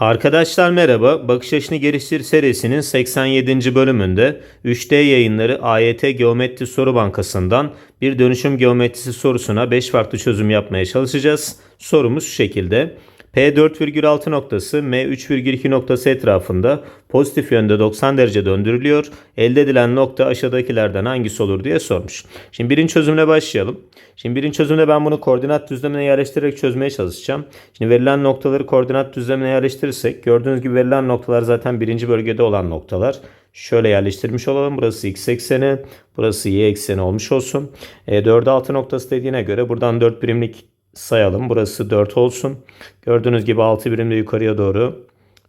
Arkadaşlar merhaba. Bakış Açını Geliştir serisinin 87. bölümünde 3D yayınları AYT Geometri Soru Bankası'ndan bir dönüşüm geometrisi sorusuna 5 farklı çözüm yapmaya çalışacağız. Sorumuz şu şekilde. P4,6 noktası M3,2 noktası etrafında pozitif yönde 90 derece döndürülüyor. Elde edilen nokta aşağıdakilerden hangisi olur diye sormuş. Şimdi birinci çözümle başlayalım. Şimdi birinci çözümde ben bunu koordinat düzlemine yerleştirerek çözmeye çalışacağım. Şimdi verilen noktaları koordinat düzlemine yerleştirirsek gördüğünüz gibi verilen noktalar zaten birinci bölgede olan noktalar. Şöyle yerleştirmiş olalım. Burası x ekseni, burası y ekseni olmuş olsun. E, 4'e 6 noktası dediğine göre buradan 4 birimlik sayalım. Burası 4 olsun. Gördüğünüz gibi 6 birimde yukarıya doğru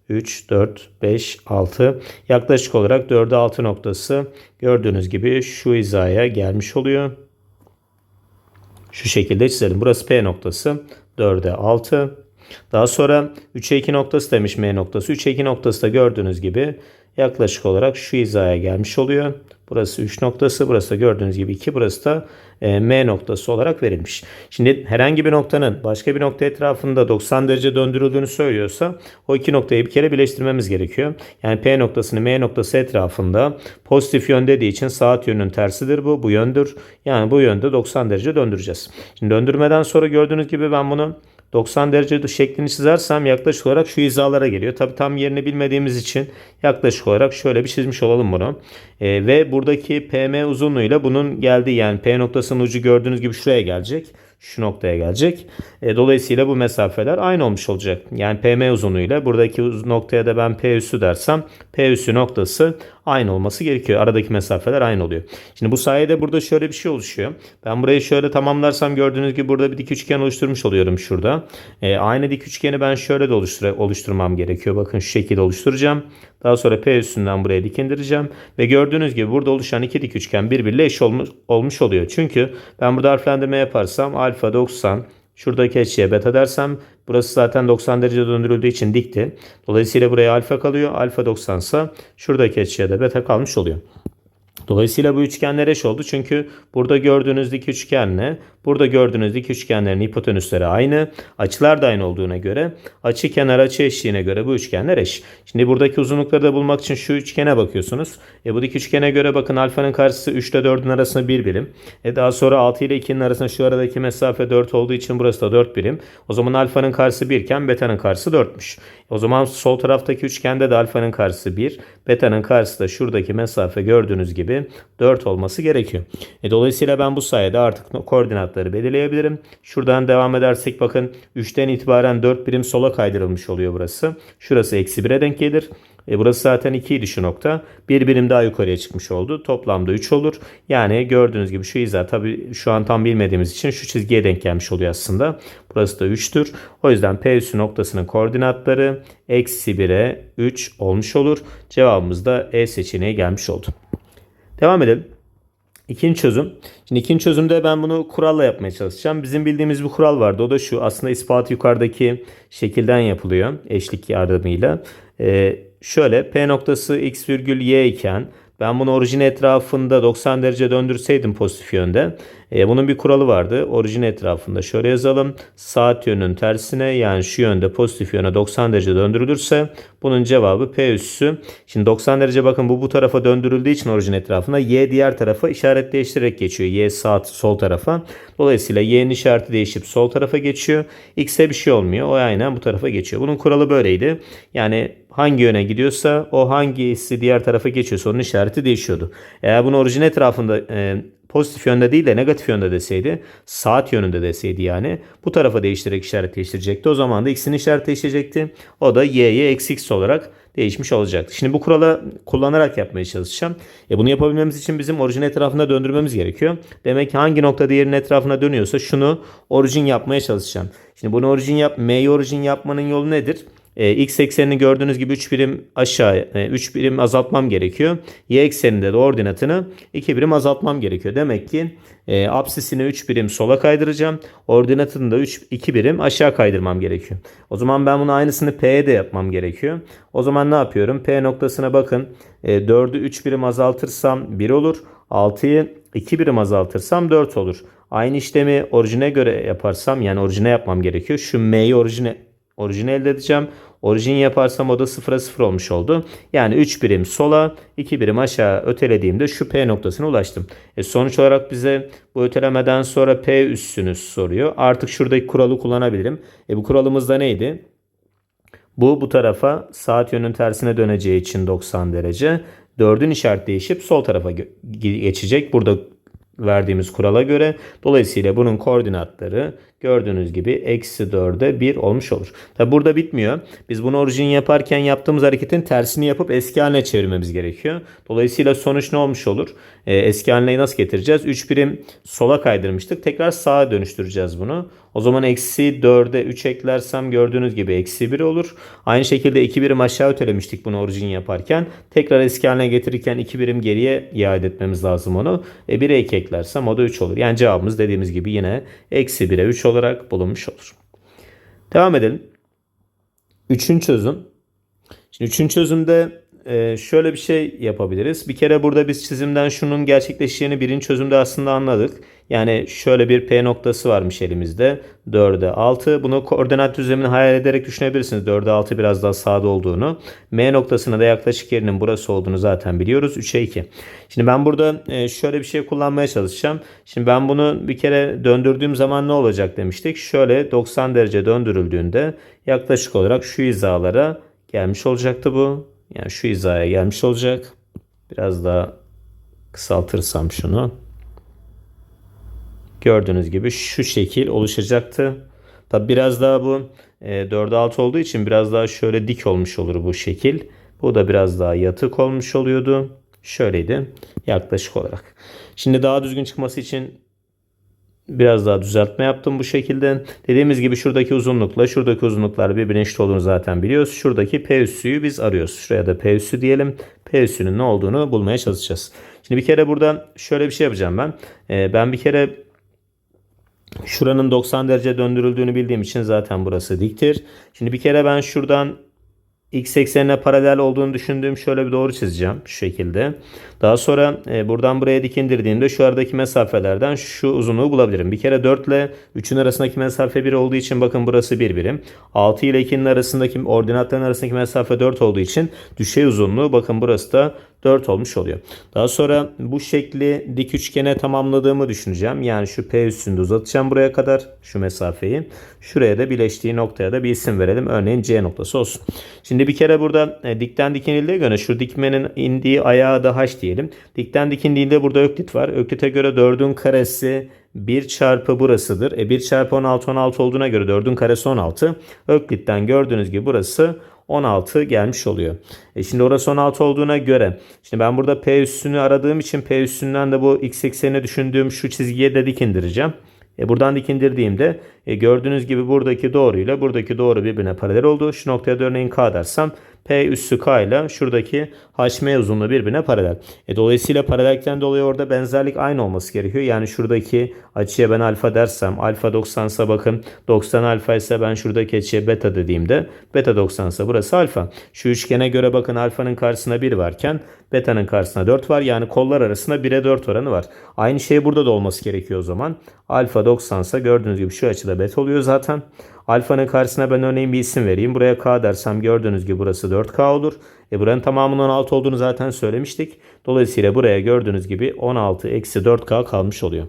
3, 4, 5, 6. Yaklaşık olarak 4'e 6 noktası gördüğünüz gibi şu hizaya gelmiş oluyor. Şu şekilde çizelim. Burası P noktası. 4'e 6. Daha sonra 3'e 2 noktası demiş M noktası. 3'e 2 noktası da gördüğünüz gibi yaklaşık olarak şu hizaya gelmiş oluyor. Burası 3 noktası. Burası da gördüğünüz gibi 2. Burası da e, M noktası olarak verilmiş. Şimdi herhangi bir noktanın başka bir nokta etrafında 90 derece döndürüldüğünü söylüyorsa o iki noktayı bir kere birleştirmemiz gerekiyor. Yani P noktasını M noktası etrafında pozitif yön dediği için saat yönünün tersidir bu. Bu yöndür. Yani bu yönde 90 derece döndüreceğiz. Şimdi döndürmeden sonra gördüğünüz gibi ben bunu 90 derece şeklini çizersem yaklaşık olarak şu hizalara geliyor. Tabi tam yerini bilmediğimiz için yaklaşık olarak şöyle bir çizmiş olalım bunu. E, ve buradaki PM uzunluğuyla bunun geldiği yani P noktasının ucu gördüğünüz gibi şuraya gelecek. Şu noktaya gelecek. E, dolayısıyla bu mesafeler aynı olmuş olacak. Yani PM uzunluğuyla buradaki noktaya da ben P üssü dersem P üssü noktası aynı olması gerekiyor. Aradaki mesafeler aynı oluyor. Şimdi bu sayede burada şöyle bir şey oluşuyor. Ben burayı şöyle tamamlarsam gördüğünüz gibi burada bir dik üçgen oluşturmuş oluyorum şurada. E, aynı dik üçgeni ben şöyle de oluştur oluşturmam gerekiyor. Bakın şu şekilde oluşturacağım. Daha sonra P üstünden buraya dik indireceğim. Ve gördüğünüz gibi burada oluşan iki dik üçgen birbiriyle eş olmuş, olmuş oluyor. Çünkü ben burada harflendirme yaparsam alfa 90 Şuradaki açıya beta dersem burası zaten 90 derece döndürüldüğü için dikti. Dolayısıyla buraya alfa kalıyor. Alfa 90 ise şuradaki açıya da beta kalmış oluyor. Dolayısıyla bu üçgenler eş oldu. Çünkü burada gördüğünüz dik üçgenle burada gördüğünüz dik üçgenlerin hipotenüsleri aynı. Açılar da aynı olduğuna göre açı kenar açı eşliğine göre bu üçgenler eş. Şimdi buradaki uzunlukları da bulmak için şu üçgene bakıyorsunuz. E bu dik üçgene göre bakın alfanın karşısı 3 ile 4'ün arasında 1 birim. E daha sonra 6 ile 2'nin arasında şu aradaki mesafe 4 olduğu için burası da 4 birim. O zaman alfanın karşısı 1 iken beta'nın karşısı 4'müş. O zaman sol taraftaki üçgende de alfanın karşısı 1. Beta'nın karşısı da şuradaki mesafe gördüğünüz gibi 4 olması gerekiyor. E, dolayısıyla ben bu sayede artık koordinatları belirleyebilirim. Şuradan devam edersek bakın 3'ten itibaren 4 birim sola kaydırılmış oluyor burası. Şurası eksi 1'e denk gelir. E burası zaten 2 idi şu nokta. Bir birim daha yukarıya çıkmış oldu. Toplamda 3 olur. Yani gördüğünüz gibi şu hiza tabi şu an tam bilmediğimiz için şu çizgiye denk gelmiş oluyor aslında. Burası da 3'tür. O yüzden P üssü noktasının koordinatları eksi 1'e 3 olmuş olur. Cevabımız da E seçeneği gelmiş oldu. Devam edelim. İkinci çözüm. Şimdi ikinci çözümde ben bunu kuralla yapmaya çalışacağım. Bizim bildiğimiz bir kural vardı. O da şu. Aslında ispatı yukarıdaki şekilden yapılıyor. Eşlik yardımıyla. Ee, şöyle P noktası x virgül y iken ben bunu orijin etrafında 90 derece döndürseydim pozitif yönde. E, bunun bir kuralı vardı. Orijin etrafında şöyle yazalım. Saat yönünün tersine yani şu yönde pozitif yöne 90 derece döndürülürse bunun cevabı P üssü. Şimdi 90 derece bakın bu bu tarafa döndürüldüğü için orijin etrafında Y diğer tarafa işaret değiştirerek geçiyor. Y saat sol tarafa. Dolayısıyla Y'nin işareti değişip sol tarafa geçiyor. X'e bir şey olmuyor. O aynen bu tarafa geçiyor. Bunun kuralı böyleydi. Yani hangi yöne gidiyorsa o hangisi diğer tarafa geçiyorsa onun işareti değişiyordu. Eğer bunu orijin etrafında e, pozitif yönde değil de negatif yönde deseydi saat yönünde deseydi yani bu tarafa değiştirerek işaret değiştirecekti. O zaman da x'in işaret değişecekti. O da y'ye eksi x olarak değişmiş olacaktı. Şimdi bu kuralı kullanarak yapmaya çalışacağım. E bunu yapabilmemiz için bizim orijin etrafında döndürmemiz gerekiyor. Demek ki hangi nokta diğerinin etrafına dönüyorsa şunu orijin yapmaya çalışacağım. Şimdi bunu orijin yap, m'yi orijin yapmanın yolu nedir? E, x eksenini gördüğünüz gibi 3 birim aşağı e, 3 birim azaltmam gerekiyor. Y ekseninde de ordinatını 2 birim azaltmam gerekiyor. Demek ki e, apsisini 3 birim sola kaydıracağım. Ordinatını da 3 2 birim aşağı kaydırmam gerekiyor. O zaman ben bunu aynısını P'ye de yapmam gerekiyor. O zaman ne yapıyorum? P noktasına bakın. E, 4'ü 3 birim azaltırsam 1 olur. 6'yı 2 birim azaltırsam 4 olur. Aynı işlemi orijine göre yaparsam yani orijine yapmam gerekiyor. Şu M'yi orijine orijini elde edeceğim. Orijin yaparsam o da 0'a 0 olmuş oldu. Yani 3 birim sola 2 birim aşağı ötelediğimde şu P noktasına ulaştım. E sonuç olarak bize bu ötelemeden sonra P üssünü soruyor. Artık şuradaki kuralı kullanabilirim. E bu kuralımız da neydi? Bu bu tarafa saat yönünün tersine döneceği için 90 derece. 4'ün işaret değişip sol tarafa geçecek. Burada verdiğimiz kurala göre. Dolayısıyla bunun koordinatları gördüğünüz gibi eksi 4'e 1 olmuş olur. Tabi burada bitmiyor. Biz bunu orijin yaparken yaptığımız hareketin tersini yapıp eski haline çevirmemiz gerekiyor. Dolayısıyla sonuç ne olmuş olur? Ee, eski haline nasıl getireceğiz? 3 birim sola kaydırmıştık. Tekrar sağa dönüştüreceğiz bunu. O zaman eksi 4'e 3 eklersem gördüğünüz gibi eksi 1 olur. Aynı şekilde 2 birim aşağı ötelemiştik bunu orijin yaparken. Tekrar eski haline getirirken 2 birim geriye iade etmemiz lazım onu. E 1'e 2 eklersem o da 3 olur. Yani cevabımız dediğimiz gibi yine eksi 1'e 3 olarak bulunmuş olur. Devam edelim. Üçüncü çözüm. Şimdi üçüncü çözümde şöyle bir şey yapabiliriz. Bir kere burada biz çizimden şunun gerçekleşeceğini birinci çözümde aslında anladık. Yani şöyle bir P noktası varmış elimizde. 4'e 6. Bunu koordinat düzlemini hayal ederek düşünebilirsiniz. 4'e 6 biraz daha sağda olduğunu. M noktasına da yaklaşık yerinin burası olduğunu zaten biliyoruz. 3'e 2. Şimdi ben burada e, şöyle bir şey kullanmaya çalışacağım. Şimdi ben bunu bir kere döndürdüğüm zaman ne olacak demiştik. Şöyle 90 derece döndürüldüğünde yaklaşık olarak şu hizalara gelmiş olacaktı bu. Yani şu hizaya gelmiş olacak. Biraz daha kısaltırsam şunu. Gördüğünüz gibi şu şekil oluşacaktı. Tabi biraz daha bu e, 4'e 6 olduğu için biraz daha şöyle dik olmuş olur bu şekil. Bu da biraz daha yatık olmuş oluyordu. Şöyleydi yaklaşık olarak. Şimdi daha düzgün çıkması için biraz daha düzeltme yaptım bu şekilde. Dediğimiz gibi şuradaki uzunlukla şuradaki uzunluklar birbirine eşit olduğunu zaten biliyoruz. Şuradaki P üssüyü biz arıyoruz. Şuraya da P üssü diyelim. P üssünün ne olduğunu bulmaya çalışacağız. Şimdi bir kere burada şöyle bir şey yapacağım ben. Ee, ben bir kere şuranın 90 derece döndürüldüğünü bildiğim için zaten burası diktir. Şimdi bir kere ben şuradan x eksenine paralel olduğunu düşündüğüm şöyle bir doğru çizeceğim şu şekilde. Daha sonra e, buradan buraya dik indirdiğimde şu aradaki mesafelerden şu uzunluğu bulabilirim. Bir kere 4 ile 3'ün arasındaki mesafe 1 olduğu için bakın burası 1 birim. 6 ile 2'nin arasındaki ordinatların arasındaki mesafe 4 olduğu için düşey uzunluğu bakın burası da 4 olmuş oluyor. Daha sonra bu şekli dik üçgene tamamladığımı düşüneceğim. Yani şu P üstünde uzatacağım buraya kadar şu mesafeyi. Şuraya da birleştiği noktaya da bir isim verelim. Örneğin C noktası olsun. Şimdi bir kere burada e, dikten dikinildiği göre şu dikmenin indiği ayağı da H diyelim. Dikten dikindiğinde burada öklit var. Öklite göre 4'ün karesi 1 çarpı burasıdır. E 1 çarpı 16 16 olduğuna göre 4'ün karesi 16. Öklitten gördüğünüz gibi burası 16 gelmiş oluyor. E şimdi orası 16 olduğuna göre şimdi ben burada P üssünü aradığım için P üssünden de bu x eksenine düşündüğüm şu çizgiye de dik indireceğim. E buradan dik indirdiğimde e gördüğünüz gibi buradaki doğru ile buradaki doğru birbirine paralel oldu. Şu noktaya da örneğin K dersem P üssü K ile şuradaki HM uzunluğu birbirine paralel. E, dolayısıyla paralellikten dolayı orada benzerlik aynı olması gerekiyor. Yani şuradaki açıya ben alfa dersem alfa 90 ise bakın 90 alfa ise ben şuradaki açıya beta dediğimde beta 90 ise burası alfa. Şu üçgene göre bakın alfanın karşısına 1 varken beta'nın karşısına 4 var. Yani kollar arasında 1'e 4 oranı var. Aynı şey burada da olması gerekiyor o zaman. Alfa 90 ise gördüğünüz gibi şu açıda beta oluyor zaten. Alfanın karşısına ben örneğin bir isim vereyim. Buraya K dersem gördüğünüz gibi burası 4K olur. E buranın tamamının 16 olduğunu zaten söylemiştik. Dolayısıyla buraya gördüğünüz gibi 16 eksi 4K kalmış oluyor.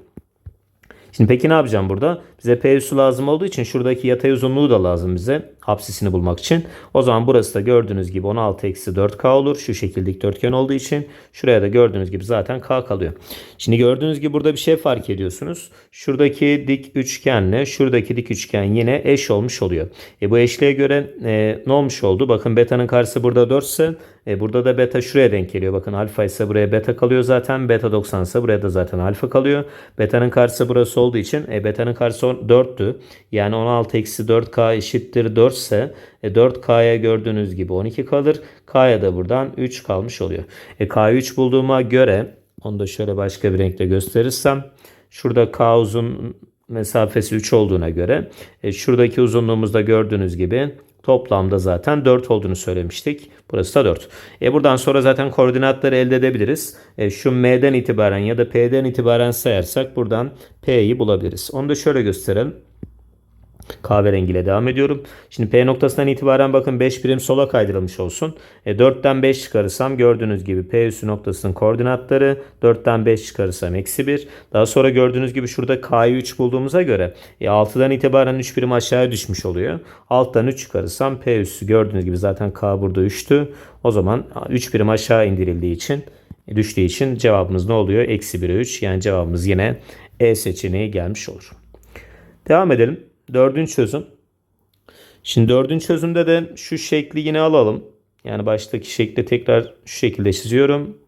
Şimdi peki ne yapacağım burada? Bize P üssü lazım olduğu için şuradaki yatay uzunluğu da lazım bize. Apsisini bulmak için. O zaman burası da gördüğünüz gibi 16 eksi 4K olur. Şu şekilde dikdörtgen olduğu için. Şuraya da gördüğünüz gibi zaten K kalıyor. Şimdi gördüğünüz gibi burada bir şey fark ediyorsunuz. Şuradaki dik üçgenle şuradaki dik üçgen yine eş olmuş oluyor. E bu eşliğe göre e, ne olmuş oldu? Bakın beta'nın karşısı burada 4 ise e, burada da beta şuraya denk geliyor. Bakın alfa ise buraya beta kalıyor zaten. Beta 90 ise buraya da zaten alfa kalıyor. Beta'nın karşısı burası olduğu için e, beta'nın karşısı 4'tü. Yani 16 eksi 4K eşittir 4 ise e, 4K'ya gördüğünüz gibi 12 kalır. K'ya da buradan 3 kalmış oluyor. E, K'yı 3 bulduğuma göre onu da şöyle başka bir renkle gösterirsem şurada K uzun mesafesi 3 olduğuna göre e, şuradaki uzunluğumuzda gördüğünüz gibi Toplamda zaten 4 olduğunu söylemiştik. Burası da 4. E buradan sonra zaten koordinatları elde edebiliriz. E şu M'den itibaren ya da P'den itibaren sayarsak buradan P'yi bulabiliriz. Onu da şöyle gösterelim. Kahverengiyle devam ediyorum. Şimdi P noktasından itibaren bakın 5 birim sola kaydırılmış olsun. E, 4'ten 5 çıkarırsam gördüğünüz gibi P üssü noktasının koordinatları 4'ten 5 çıkarırsam eksi 1. Daha sonra gördüğünüz gibi şurada K'yı 3 bulduğumuza göre e, 6'dan itibaren 3 birim aşağıya düşmüş oluyor. Alttan 3 çıkarırsam P üssü gördüğünüz gibi zaten K burada 3'tü. O zaman 3 birim aşağı indirildiği için düştüğü için cevabımız ne oluyor? Eksi 1'e 3 yani cevabımız yine E seçeneği gelmiş olur. Devam edelim. Dördüncü çözüm. Şimdi dördüncü çözümde de şu şekli yine alalım. Yani baştaki şekli tekrar şu şekilde çiziyorum.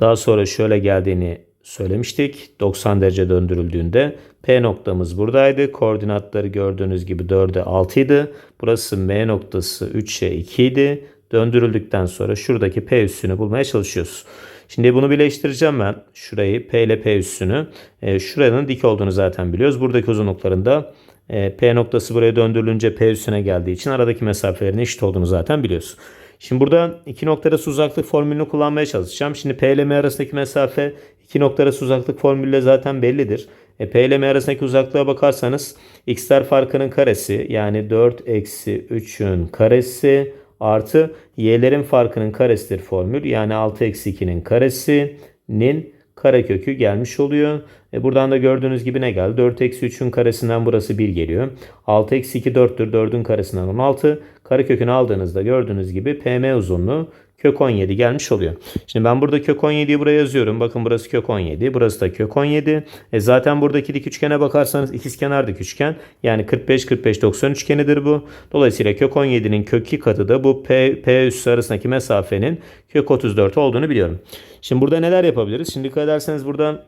Daha sonra şöyle geldiğini söylemiştik. 90 derece döndürüldüğünde P noktamız buradaydı. Koordinatları gördüğünüz gibi 4'e 6 idi. Burası M noktası 3'e 2 idi. Döndürüldükten sonra şuradaki P üssünü bulmaya çalışıyoruz. Şimdi bunu birleştireceğim ben. Şurayı P ile P üssünü. E, şuranın dik olduğunu zaten biliyoruz. Buradaki uzunluklarında e, P noktası buraya döndürülünce P üssüne geldiği için aradaki mesafelerin eşit olduğunu zaten biliyoruz. Şimdi burada iki nokta arası uzaklık formülünü kullanmaya çalışacağım. Şimdi P ile M arasındaki mesafe iki nokta arası uzaklık formülüyle zaten bellidir. E, P ile M arasındaki uzaklığa bakarsanız x'ler farkının karesi yani 4 eksi 3'ün karesi artı y'lerin farkının karesidir formül. Yani 6 eksi 2'nin karesinin karekökü gelmiş oluyor. E buradan da gördüğünüz gibi ne geldi? 4 eksi 3'ün karesinden burası 1 geliyor. 6 eksi 2 4'tür. 4'ün karesinden 16. Karekökünü aldığınızda gördüğünüz gibi PM uzunluğu kök 17 gelmiş oluyor. Şimdi ben burada kök 17'yi buraya yazıyorum. Bakın burası kök 17. Burası da kök 17. E zaten buradaki dik üçgene bakarsanız ikizkenar dik üçgen. Yani 45 45 90 üçgenidir bu. Dolayısıyla kök 17'nin kök 2 katı da bu P, P üssü arasındaki mesafenin kök 34 olduğunu biliyorum. Şimdi burada neler yapabiliriz? Şimdi dikkat ederseniz burada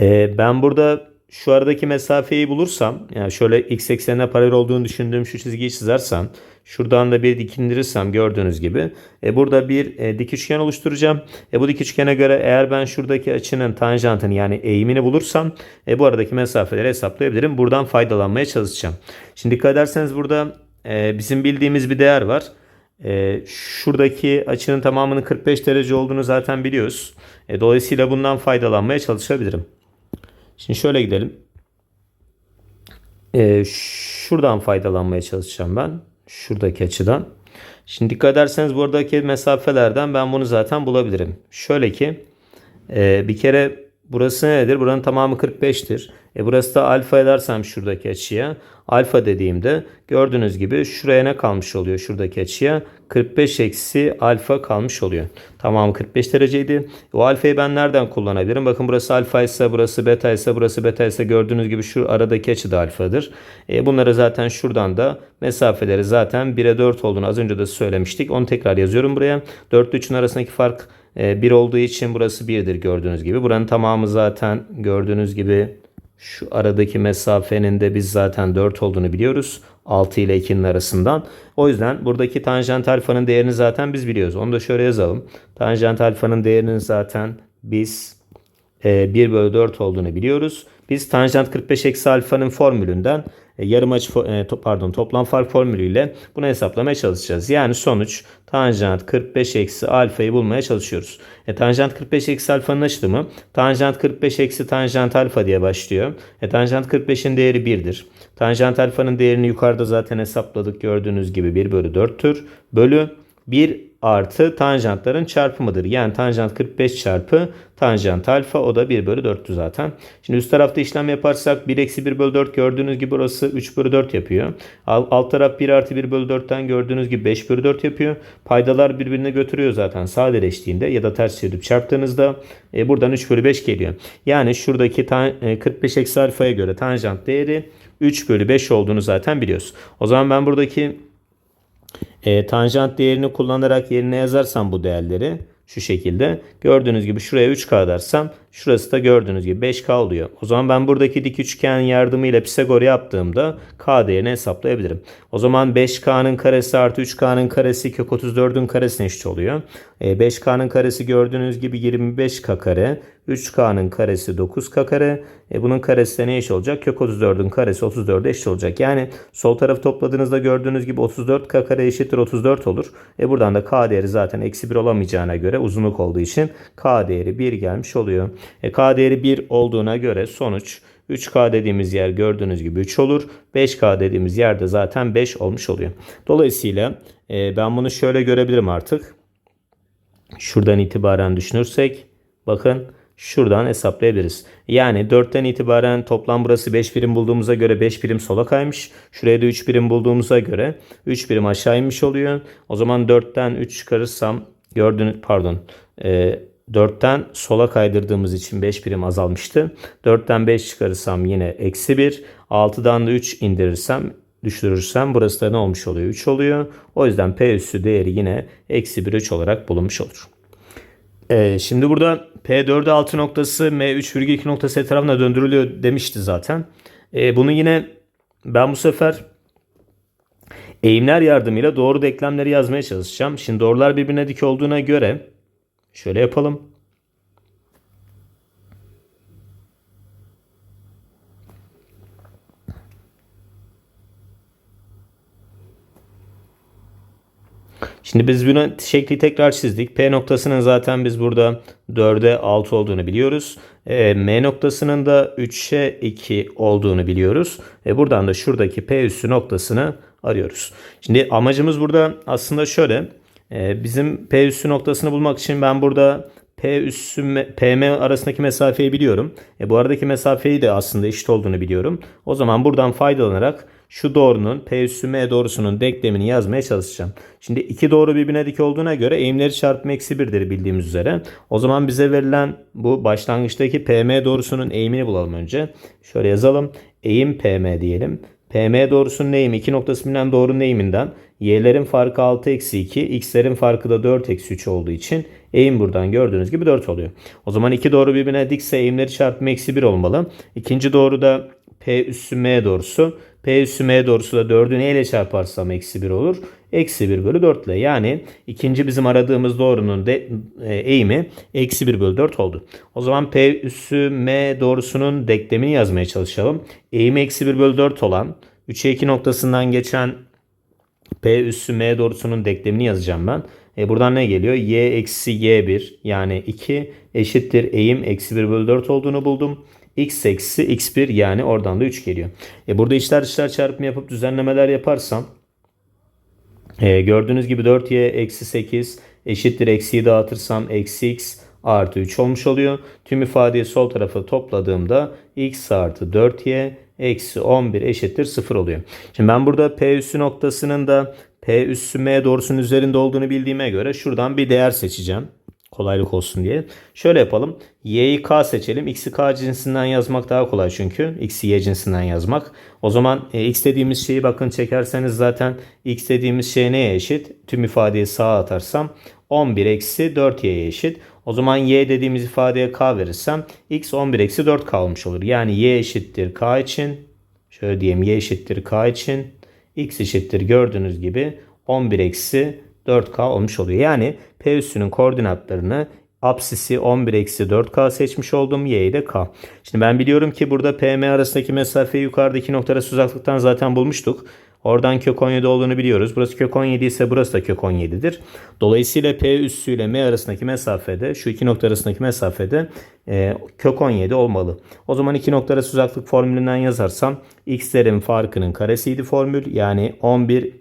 e, ben burada şu aradaki mesafeyi bulursam yani şöyle x eksenine paralel olduğunu düşündüğüm şu çizgiyi çizersem şuradan da bir dik indirirsem gördüğünüz gibi e, burada bir e, dik üçgen oluşturacağım. E, bu dik üçgene göre eğer ben şuradaki açının tanjantını yani eğimini bulursam e, bu aradaki mesafeleri hesaplayabilirim. Buradan faydalanmaya çalışacağım. Şimdi dikkat ederseniz burada e, bizim bildiğimiz bir değer var. E, şuradaki açının tamamının 45 derece olduğunu zaten biliyoruz. E, dolayısıyla bundan faydalanmaya çalışabilirim. Şimdi şöyle gidelim. Ee, şuradan faydalanmaya çalışacağım ben. Şuradaki açıdan. Şimdi dikkat ederseniz buradaki mesafelerden ben bunu zaten bulabilirim. Şöyle ki e, bir kere burası nedir? Buranın tamamı 45'tir. E burası da alfa edersem şuradaki açıya. Alfa dediğimde gördüğünüz gibi şuraya ne kalmış oluyor şuradaki açıya? 45 eksi alfa kalmış oluyor. Tamamı 45 dereceydi. O alfayı ben nereden kullanabilirim? Bakın burası alfa ise burası beta ise burası beta ise gördüğünüz gibi şu aradaki açı da alfadır. E bunları zaten şuradan da mesafeleri zaten 1'e 4 olduğunu az önce de söylemiştik. Onu tekrar yazıyorum buraya. 4 ile 3'ün arasındaki fark 1 olduğu için burası 1'dir gördüğünüz gibi. Buranın tamamı zaten gördüğünüz gibi şu aradaki mesafenin de biz zaten 4 olduğunu biliyoruz. 6 ile 2'nin arasından. O yüzden buradaki tanjant alfanın değerini zaten biz biliyoruz. Onu da şöyle yazalım. Tanjant alfanın değerinin zaten biz 1 bölü 4 olduğunu biliyoruz. Biz tanjant 45 eksi alfanın formülünden e, yarım açı e, pardon toplam fark formülüyle bunu hesaplamaya çalışacağız. Yani sonuç tanjant 45 eksi alfayı bulmaya çalışıyoruz. E, tanjant 45 eksi alfanın açılımı tanjant 45 eksi tanjant alfa diye başlıyor. E, tanjant 45'in değeri 1'dir. Tanjant alfanın değerini yukarıda zaten hesapladık gördüğünüz gibi 1 bölü 4'tür. Bölü 1 artı tanjantların çarpımıdır. Yani tanjant 45 çarpı tanjant alfa o da 1 bölü 4'tü zaten. Şimdi üst tarafta işlem yaparsak 1 eksi 1 bölü 4 gördüğünüz gibi burası 3 bölü 4 yapıyor. Alt taraf 1 artı 1 bölü 4'ten gördüğünüz gibi 5 bölü 4 yapıyor. Paydalar birbirine götürüyor zaten sadeleştiğinde ya da ters çevirip çarptığınızda e, buradan 3 bölü 5 geliyor. Yani şuradaki tan, e, 45 eksi alfaya göre tanjant değeri 3 bölü 5 olduğunu zaten biliyoruz. O zaman ben buradaki e, tanjant değerini kullanarak yerine yazarsam bu değerleri şu şekilde. Gördüğünüz gibi şuraya 3K dersem şurası da gördüğünüz gibi 5K oluyor. O zaman ben buradaki dik üçgen yardımıyla Pisagor yaptığımda K değerini hesaplayabilirim. O zaman 5K'nın karesi artı 3K'nın karesi kök 34'ün karesine eşit oluyor. E, 5K'nın karesi gördüğünüz gibi 25K kare. 3K'nın karesi 9K kare. E, bunun karesi de ne eşit olacak? Kök 34'ün karesi 34'e eşit olacak. Yani sol tarafı topladığınızda gördüğünüz gibi 34K kare eşittir 34 olur. E, buradan da K değeri zaten eksi 1 olamayacağına göre uzunluk olduğu için K değeri 1 gelmiş oluyor. E, K değeri 1 olduğuna göre sonuç 3K dediğimiz yer gördüğünüz gibi 3 olur. 5K dediğimiz yerde zaten 5 olmuş oluyor. Dolayısıyla e, ben bunu şöyle görebilirim artık. Şuradan itibaren düşünürsek bakın şuradan hesaplayabiliriz. Yani 4'ten itibaren toplam burası 5 birim bulduğumuza göre 5 birim sola kaymış. Şuraya da 3 birim bulduğumuza göre 3 birim aşağı inmiş oluyor. O zaman 4'ten 3 çıkarırsam gördüğünüz pardon e, 4'ten sola kaydırdığımız için 5 birim azalmıştı. 4'ten 5 çıkarırsam yine eksi 1. 6'dan da 3 indirirsem düşürürsem burası da ne olmuş oluyor? 3 oluyor. O yüzden P üssü değeri yine eksi 1 3 olarak bulunmuş olur. Ee, şimdi burada P4'e 6 noktası M3,2 noktası etrafına döndürülüyor demişti zaten. Ee, bunu yine ben bu sefer eğimler yardımıyla doğru denklemleri yazmaya çalışacağım. Şimdi doğrular birbirine dik olduğuna göre şöyle yapalım. Şimdi biz bunu şekli tekrar çizdik. P noktasının zaten biz burada 4'e 6 olduğunu biliyoruz. E, M noktasının da 3'e 2 olduğunu biliyoruz. E, buradan da şuradaki P üssü noktasını arıyoruz. Şimdi amacımız burada aslında şöyle. E, bizim P üssü noktasını bulmak için ben burada P üssü PM arasındaki mesafeyi biliyorum. E, bu aradaki mesafeyi de aslında eşit olduğunu biliyorum. O zaman buradan faydalanarak şu doğrunun P üssü M doğrusunun denklemini yazmaya çalışacağım. Şimdi iki doğru birbirine dik olduğuna göre eğimleri çarpımı eksi 1'dir bildiğimiz üzere. O zaman bize verilen bu başlangıçtaki PM doğrusunun eğimini bulalım önce. Şöyle yazalım. Eğim PM diyelim. PM doğrusunun eğimi iki noktası bilinen doğrunun eğiminden y'lerin farkı 6 eksi 2 x'lerin farkı da 4 eksi 3 olduğu için eğim buradan gördüğünüz gibi 4 oluyor. O zaman iki doğru birbirine dikse eğimleri çarpımı eksi 1 olmalı. İkinci doğru da P üssü M doğrusu. P üssü M doğrusu da 4'ü neyle çarparsam eksi 1 olur. Eksi 1 bölü 4 ile yani ikinci bizim aradığımız doğrunun de, e, eğimi eksi 1 bölü 4 oldu. O zaman P üssü M doğrusunun denklemini yazmaya çalışalım. Eğimi eksi 1 bölü 4 olan 3'e 2 noktasından geçen P üssü M doğrusunun denklemini yazacağım ben. E buradan ne geliyor? Y eksi Y1 yani 2 eşittir eğim eksi 1 bölü 4 olduğunu buldum x eksi x1 yani oradan da 3 geliyor. E burada içler dışlar çarpımı yapıp düzenlemeler yaparsam e, gördüğünüz gibi 4y eksi 8 eşittir eksiyi dağıtırsam eksi x artı 3 olmuş oluyor. Tüm ifadeyi sol tarafa topladığımda x artı 4y eksi 11 eşittir 0 oluyor. Şimdi ben burada p üssü noktasının da p üssü m doğrusunun üzerinde olduğunu bildiğime göre şuradan bir değer seçeceğim kolaylık olsun diye. Şöyle yapalım. Y'yi K seçelim. X'i K cinsinden yazmak daha kolay çünkü. X'i Y cinsinden yazmak. O zaman e, X dediğimiz şeyi bakın çekerseniz zaten X dediğimiz şey neye eşit? Tüm ifadeyi sağa atarsam 11 eksi 4Y'ye eşit. O zaman Y dediğimiz ifadeye K verirsem X 11 eksi 4 K olmuş olur. Yani Y eşittir K için. Şöyle diyeyim Y eşittir K için. X eşittir gördüğünüz gibi 11 eksi 4K olmuş oluyor. Yani P üssünün koordinatlarını apsisi 11 eksi 4K seçmiş oldum. Y'yi de K. Şimdi ben biliyorum ki burada PM arasındaki mesafeyi yukarıdaki noktada uzaklıktan zaten bulmuştuk. Oradan kök 17 olduğunu biliyoruz. Burası kök 17 ise burası da kök 17'dir. Dolayısıyla P üssü M arasındaki mesafede şu iki nokta arasındaki mesafede e, kök 17 olmalı. O zaman iki nokta arası uzaklık formülünden yazarsam x'lerin farkının karesiydi formül. Yani 11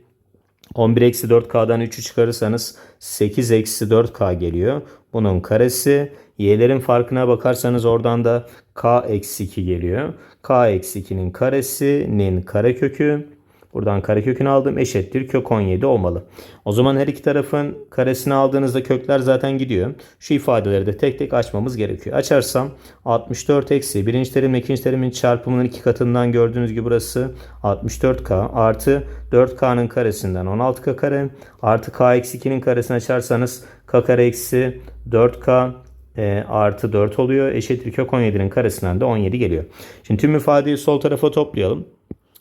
11 eksi 4K'dan 3'ü çıkarırsanız 8 eksi 4K geliyor. Bunun karesi. Y'lerin farkına bakarsanız oradan da K eksi 2 geliyor. K eksi 2'nin karesinin karekökü. Buradan karekökünü aldım eşittir kök 17 olmalı. O zaman her iki tarafın karesini aldığınızda kökler zaten gidiyor. Şu ifadeleri de tek tek açmamız gerekiyor. Açarsam 64 eksi birinci terimle ikinci terimin çarpımının iki katından gördüğünüz gibi burası 64k artı 4k'nın karesinden 16k kare artı k eksi 2'nin karesini açarsanız k kare eksi 4k e, artı 4 oluyor. Eşittir kök 17'nin karesinden de 17 geliyor. Şimdi tüm ifadeyi sol tarafa toplayalım.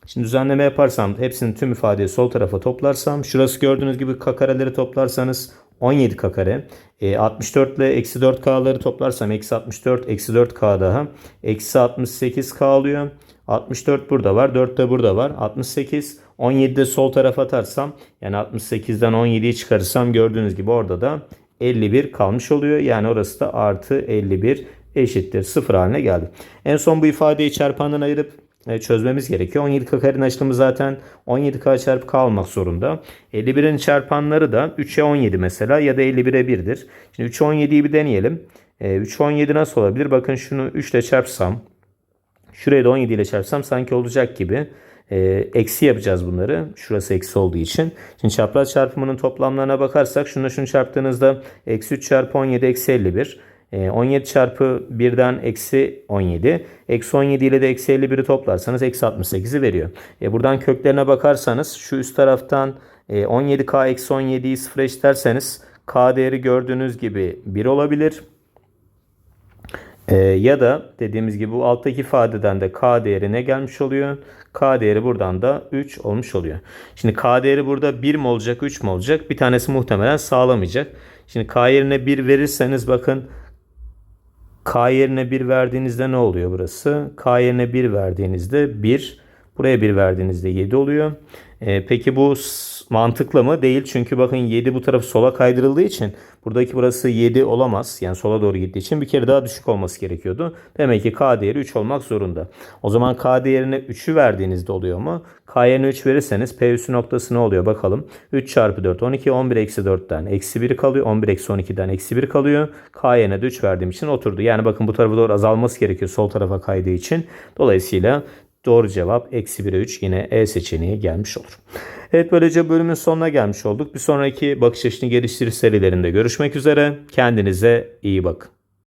Şimdi düzenleme yaparsam hepsini tüm ifadeyi sol tarafa toplarsam şurası gördüğünüz gibi k kareleri toplarsanız 17 k kare. E, 64 ile eksi 4 k'ları toplarsam eksi 64 eksi 4 k daha. Eksi 68 k alıyor. 64 burada var. 4 de burada var. 68. 17 de sol tarafa atarsam yani 68'den 17'yi çıkarırsam gördüğünüz gibi orada da 51 kalmış oluyor. Yani orası da artı 51 eşittir 0 haline geldi. En son bu ifadeyi çarpandan ayırıp çözmemiz gerekiyor. 17K karenin açılımı zaten 17K çarpı K olmak zorunda. 51'in çarpanları da 3'e 17 mesela ya da 51'e 1'dir. Şimdi 3'e 17'yi bir deneyelim. E, 3'e 17 nasıl olabilir? Bakın şunu 3 ile çarpsam. Şuraya da 17 ile çarpsam sanki olacak gibi. E, eksi yapacağız bunları. Şurası eksi olduğu için. Şimdi çapraz çarpımının toplamlarına bakarsak şunu şunu çarptığınızda eksi 3 çarpı 17 eksi 51. E, 17 çarpı 1'den eksi 17. Eksi 17 ile de eksi 51'i toplarsanız eksi 68'i veriyor. E, buradan köklerine bakarsanız şu üst taraftan e, 17k eksi 17'yi sıfıra eşitlerseniz k değeri gördüğünüz gibi 1 olabilir. Ee, ya da dediğimiz gibi bu alttaki ifadeden de k değeri ne gelmiş oluyor? K değeri buradan da 3 olmuş oluyor. Şimdi k değeri burada 1 mi olacak 3 mü olacak? Bir tanesi muhtemelen sağlamayacak. Şimdi k yerine 1 verirseniz bakın k yerine 1 verdiğinizde ne oluyor burası? k yerine 1 verdiğinizde 1 buraya 1 verdiğinizde 7 oluyor. Ee, peki bu mantıklı mı? Değil. Çünkü bakın 7 bu tarafı sola kaydırıldığı için buradaki burası 7 olamaz. Yani sola doğru gittiği için bir kere daha düşük olması gerekiyordu. Demek ki k değeri 3 olmak zorunda. O zaman k değerine 3'ü verdiğinizde oluyor mu? k yerine 3 verirseniz p üssü noktası ne oluyor bakalım. 3 çarpı 4 12 11 eksi 4'ten eksi 1 kalıyor. 11 eksi 12'den eksi 1 kalıyor. k yerine de 3 verdiğim için oturdu. Yani bakın bu tarafa doğru azalması gerekiyor sol tarafa kaydığı için. Dolayısıyla Doğru cevap eksi 1'e 3 yine E seçeneği gelmiş olur. Evet böylece bölümün sonuna gelmiş olduk. Bir sonraki bakış açını geliştirir serilerinde görüşmek üzere. Kendinize iyi bakın.